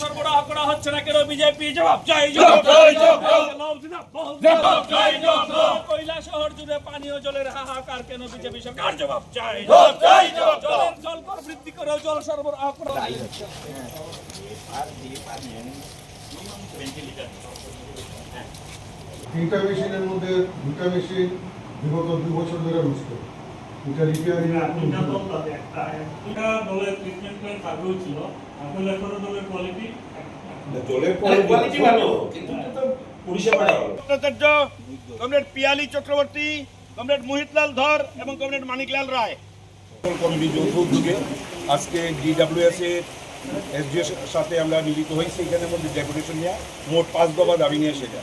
সরবরাহ করা হচ্ছে না কেন বিজেপি? জবাব চাই জবাব চাই। কৈলা শহর জুড়ে পানীয় জলের হাহাকার কেন বিজেপি সরকার? জবাব চাই। জলের জল কর বৃদ্ধি করে জল সরবরাহ করা তিনটা মেশিনের মধ্যে দুটা মেশিন বিগত দুই বছর ধরে নষ্ট এটা রিপেয়ারিং একটা দলের ট্রিটমেন্ট প্ল্যান আগেও ছিল আসলে এখনও দলের কোয়ালিটি কোয়ালিটি ভালো কিন্তু এটা তো পরিষেবা ভট্টাচার্য কমরেড পিয়ালি চক্রবর্তী কমরেড মোহিতলাল ধর এবং কমরেড মানিকলাল রায়। কমিটি যৌথ উদ্যোগে আজকে ডিডাব্লিউএস এর সাথে আমরা মিলিত এখানের মধ্যে ডেপুটেশন নিয়ে মোট পাঁচ দফা দাবি নিয়ে সেটা।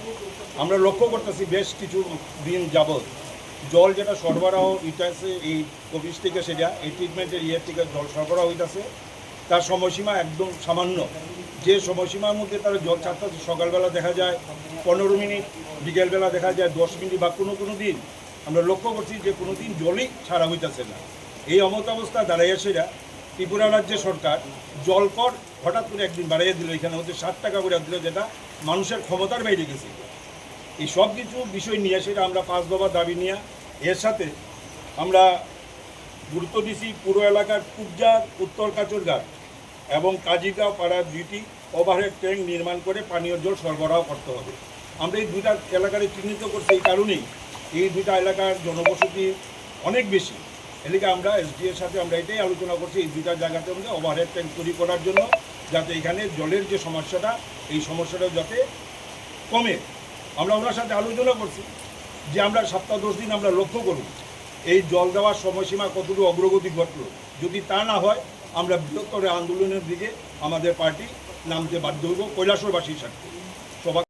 আমরা লক্ষ্য করতেছি বেশ কিছু দিন যাবৎ জল যেটা সরবরাহ ইটাছে এই অফিস থেকে সেটা, এই ট্রিটমেন্টের ইয়ে থেকে জল সরবরাহ হইতাছে, তার সময়সীমা একদম সামান্য। যে সময়সীমার মধ্যে তারা জল ছাড়তেছে, সকালবেলা দেখা যায় পনেরো মিনিট, বিকেলবেলা দেখা যায় দশ মিনিট বা কোনো কোনো দিন। আমরা লক্ষ্য করছি যে কোনো দিন জলই ছাড়া হইতেছে না। এই অমত অবস্থা দাঁড়াইয়া সেরা ত্রিপুরা রাজ্যের সরকার জল কর হঠাৎ করে একদিন বাড়াইয়া দিল। এখানে হচ্ছে ষাট টাকা করে দিল, যেটা মানুষের ক্ষমতার বাইরে গেছে। এই সব কিছু বিষয় নিয়ে সেটা আমরা পাঁচ দফা দাবি নিয়ে, এর সাথে আমরা গুরুত্ব দিছি পুরো এলাকার কুবজার উত্তর কাচরঘাট এবং কাজিগাঁও পাড়ার দুইটি ওভারহেড ট্যাঙ্ক নির্মাণ করে পানীয় জল সরবরাহ করতে হবে। আমরা এই দুইটা এলাকারে চিহ্নিত করছি এই কারণেই। এই দুইটা এলাকার জনবসতি অনেক বেশি। এদিকে আমরা এসডি এর সাথে আমরা এটাই আলোচনা করছি, এই দুইটা জায়গাতে মধ্যে ওভারহেড ট্যাঙ্ক তৈরি করার জন্য যাতে এখানে জলের যে সমস্যাটা, এই সমস্যাটা যাতে কমে। আমরা ওনার সাথে আলোচনা করছি যে আমরা সপ্তাহ দশ দিন আমরা লক্ষ্য করব এই জল দেওয়ার সময়সীমা কতটুকু অগ্রগতি ঘটলো। যদি তা না হয়, আমরা বৃহত্তর আন্দোলনের দিকে আমাদের পার্টি নামতে বাধ্য হইব কৈলাসবাসীর সাথে। সবাই